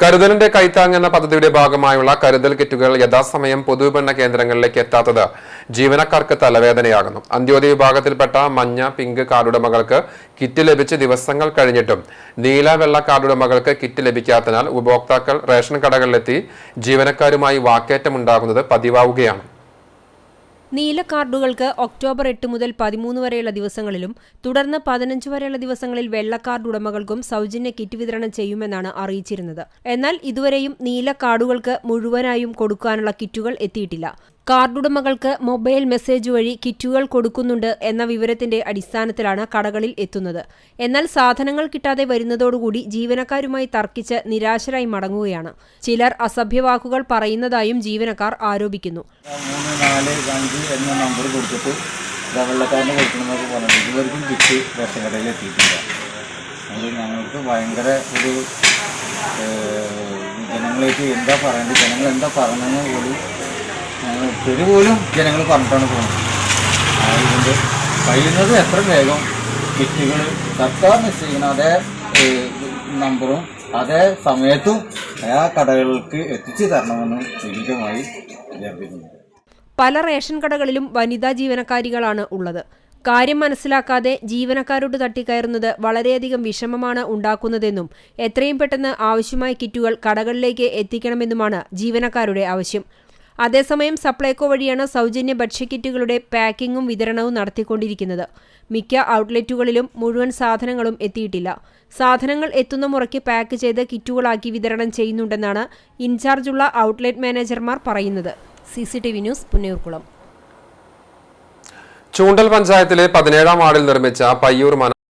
കരുതലിന്റെ കൈത്താങ് എന്ന പദ്ധതിയുടെ ഭാഗമായുള്ള കരുതൽ കിറ്റുകൾ യഥാസമയം പൊതുവിപണന കേന്ദ്രങ്ങളിലേക്ക് എത്താത്തത് ജീവനക്കാർക്ക് തലവേദനയാകുന്നു. അന്ത്യോദയ വിഭാഗത്തിൽപ്പെട്ട മഞ്ഞ പിങ്ക് കാർഡുടമകൾക്ക് കിറ്റ് ലഭിച്ച് ദിവസങ്ങൾ കഴിഞ്ഞിട്ടും നീല വെള്ള കാർഡുടമകൾക്ക് കിറ്റ് ലഭിക്കാത്തതിനാൽ ഉപഭോക്താക്കൾ റേഷൻ കടകളിലെത്തി ജീവനക്കാരുമായി വാക്കേറ്റമുണ്ടാകുന്നത് പതിവാവുകയാണ്. നീല കാർഡുകൾക്ക് ഒക്ടോബർ എട്ട് മുതൽ പതിമൂന്ന് വരെയുള്ള ദിവസങ്ങളിലും തുടർന്ന് പതിനഞ്ച് വരെയുള്ള ദിവസങ്ങളിൽ വെള്ള കാർഡ് ഉടമകൾക്കും സൗജന്യ കിറ്റ് വിതരണം ചെയ്യുമെന്നാണ് അറിയിച്ചിരുന്നത്. എന്നാൽ ഇതുവരെയും നീല കാർഡുകൾക്ക് മുഴുവനായും കൊടുക്കാനുള്ള കിറ്റുകൾ എത്തിയിട്ടില്ല. കാർഡുടമകൾക്ക് മൊബൈൽ മെസ്സേജ് വഴി കിറ്റുകൾ കൊടുക്കുന്നുണ്ട് എന്ന വിവരത്തിന്റെ അടിസ്ഥാനത്തിലാണ് കടകളിൽ എത്തുന്നത്. എന്നാൽ സാധനങ്ങൾ കിട്ടാതെ വരുന്നതോടുകൂടി ജീവനക്കാരുമായി തർക്കിച്ച് നിരാശരായി മടങ്ങുകയാണ്. ചിലർ അസഭ്യവാക്കുകൾ പറയുന്നതായും ജീവനക്കാർ ആരോപിക്കുന്നു. എന്ന നമ്പർ കിറ്റ് എത്തിയിട്ടില്ല. ഞങ്ങൾക്ക് ഒരു ജനങ്ങളേക്ക് എന്താ പറയേണ്ടത് ജനങ്ങൾ എന്താ പറഞ്ഞതെന്ന് പോലും ശരി പോലും ജനങ്ങൾ പറഞ്ഞിട്ടാണ് പോകുന്നത്. അതുകൊണ്ട് കഴിയുന്നത് എത്ര വേഗം കിറ്റുകൾ സർക്കാർ നിശ്ചയിക്കുന്ന അതേ നമ്പറും അതേ സമയത്തും ആ കടകൾക്ക് എത്തിച്ചു തരണമെന്ന് വിനീതമായി അഭ്യർത്ഥിക്കുന്നു. പല റേഷൻ കടകളിലും വനിതാ ജീവനക്കാരികളാണ് ഉള്ളത്. കാര്യം മനസ്സിലാക്കാതെ ജീവനക്കാരോട് തട്ടിക്കയറുന്നത് വളരെയധികം വിഷമമാണ് ഉണ്ടാക്കുന്നതെന്നും എത്രയും പെട്ടെന്ന് ആവശ്യമായ കിറ്റുകൾ കടകളിലേക്ക് എത്തിക്കണമെന്നുമാണ് ജീവനക്കാരുടെ ആവശ്യം. അതേസമയം സപ്ലൈകോ വഴിയാണ് സൗജന്യ ഭക്ഷ്യക്കിറ്റുകളുടെ പാക്കിങ്ങും വിതരണവും നടത്തിക്കൊണ്ടിരിക്കുന്നത്. മിക്ക ഔട്ട്ലെറ്റുകളിലും മുഴുവൻ സാധനങ്ങളും എത്തിയിട്ടില്ല. സാധനങ്ങൾ എത്തുന്ന മുറയ്ക്ക് പാക്ക് ചെയ്ത് കിറ്റുകളാക്കി വിതരണം ചെയ്യുന്നുണ്ടെന്നാണ് ഇൻചാർജുള്ള ഔട്ട്ലെറ്റ് മാനേജർമാർ പറയുന്നത്. C C T V news Punnayurkulam. Choondal പഞ്ചായത്തിലെ പതിനേഴാം വാർഡിൽ നിർമ്മിച്ച പയ്യൂർ